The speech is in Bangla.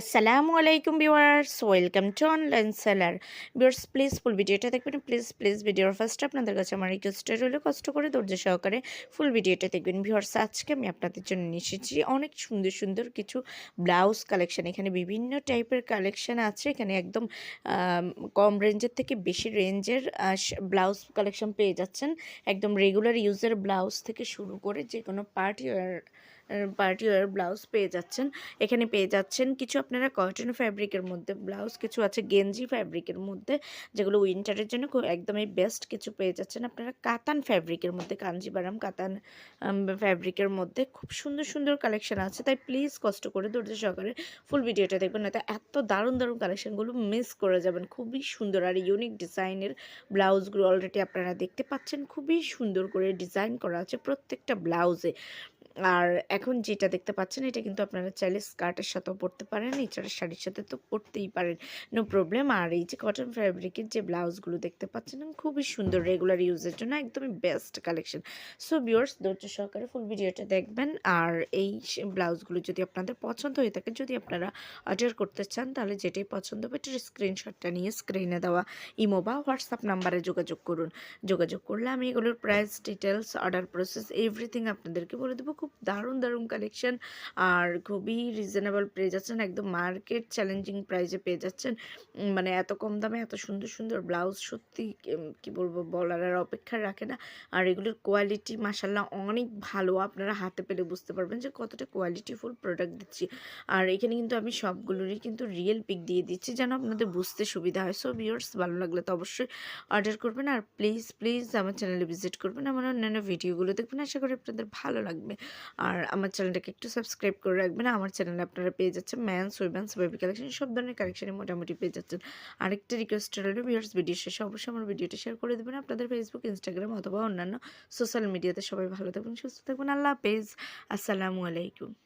আসসালামু আলাইকুম viewers, welcome to online seller. Viewers, please full ভিডিওটা দেখবেন, প্লিজ প্লিজ ভিডিওর ফার্স্ট আপনাদের কাছে আমার রিকোয়েস্ট রইল, কষ্ট করে ধৈর্য সহকারে ফুল ভিডিওটা দেখবেন। ভিউয়ার্স, আজকে আমি আপনাদের জন্য নিয়ে এসেছি অনেক সুন্দর সুন্দর কিছু ব্লাউজ কালেকশন এখানে বিভিন্ন টাইপের কালেকশন আছে। এখানে একদম কম রেঞ্জের থেকে বেশি রেঞ্জের ব্লাউজ কালেকশন পেয়ে যাচ্ছেন। একদম রেগুলার ইউজের ব্লাউজ থেকে শুরু করে যে কোনো পার্টি পার্টি ওয়ার ব্লাউজ পেয়ে যাচ্ছেন। এখানে পেয়ে যাচ্ছেন কিছু আপনারা কটন ফ্যাব্রিকের মধ্যে, ব্লাউজ কিছু আছে গেঞ্জি ফ্যাব্রিকের মধ্যে, যেগুলো উইন্টারের জন্য খুব একদমই বেস্ট কিছু পেয়ে যাচ্ছেন আপনারা কাতান ফ্যাব্রিকের মধ্যে, কাঞ্জিবারাম কাতান ফ্যাব্রিকের মধ্যে। খুব সুন্দর সুন্দর কালেকশন আছে, তাই প্লিজ কষ্ট করে ধৈর্য সহকারে ফুল ভিডিওটা দেখবেন না এত দারুণ দারুণ কালেকশনগুলো মিস করে যাবেন। খুবই সুন্দর আর ইউনিক ডিজাইনের ব্লাউজগুলো অলরেডি আপনারা দেখতে পাচ্ছেন, খুবই সুন্দর করে ডিজাইন করা আছে প্রত্যেকটা ব্লাউজে। আর এখন যেটা দেখতে পাচ্ছেন, এটা কিন্তু আপনারা চাইলে স্কার্টের সাথেও পরতে পারেন, এছাড়া শাড়ির সাথে তো পরতেই পারেন নো প্রবলেম আর এই যে কটন ফ্যাব্রিকের যে ব্লাউজগুলো দেখতে পাচ্ছেন, খুবই সুন্দর রেগুলার ইউজের জন্য একদমই বেস্ট কালেকশন সো ভিউয়ার্স ধৈর্য সহকারে ফুল ভিডিওটা দেখবেন। আর এই ব্লাউজগুলো যদি আপনাদের পছন্দ হয়ে থাকে, যদি আপনারা অর্ডার করতে চান, তাহলে যেটাই পছন্দ হবে এটার স্ক্রিনশটটা নিয়ে স্ক্রিনে দেওয়া ইমো বা হোয়াটসঅ্যাপ নাম্বারে যোগাযোগ করুন। যোগাযোগ করলে আমি এগুলোর price details order process everything আপনাদেরকে বলে দেবো। খুব দারুণ দারুণ কালেকশন আর খুবই রিজনেবল পেয়ে যাচ্ছেন। একদম মার্কেট চ্যালেঞ্জিং প্রাইসে পেয়ে যাচ্ছেন। মানে এত কম দামে এত সুন্দর সুন্দর ব্লাউজ সত্যি কি বলব, বলার আর অপেক্ষা রাখে না। আর এগুলোর কোয়ালিটি মাসাল্লাহ অনেক ভালো। আপনারা হাতে পেলে বুঝতে পারবেন যে কতটা কোয়ালিটিফুল প্রোডাক্ট দিচ্ছি। আর এখানে কিন্তু আমি সবগুলোরই কিন্তু রিয়েল পিক দিয়ে দিচ্ছি যেন আপনাদের বুঝতে সুবিধা হয়। সো ভিউয়ার্স ভালো লাগলে তো অবশ্যই অর্ডার করবেন। আর প্লিজ প্লিজ আমার চ্যানেলে ভিজিট করবেন। আমার অন্যান্য ভিডিওগুলো দেখবেন। আশা করি আপনাদের ভালো লাগবে। আর আমার চ্যানেলটাকে একটু সাবস্ক্রাইব করে রাখবেন। আমার চ্যানেলে আপনারা পেয়ে যাচ্ছেন ম্যানস, উইমেন্স, বেবি কালেকশন, সব ধরনের কালেকশনই মোটামুটি পেয়ে যাচ্ছেন। আরেকটা রিকোয়েস্ট রইল ভিউর্স ভিডিও শেষে অবশ্যই আমার ভিডিওটি শেয়ার করে দেবেন আপনাদের ফেসবুক ইনস্টাগ্রাম অথবা অন্যান্য সোশ্যাল মিডিয়াতে সবাই ভালো থাকবেন সুস্থ থাকবেন আল্লাহ হাফেজ। আসসালামু আলাইকুম।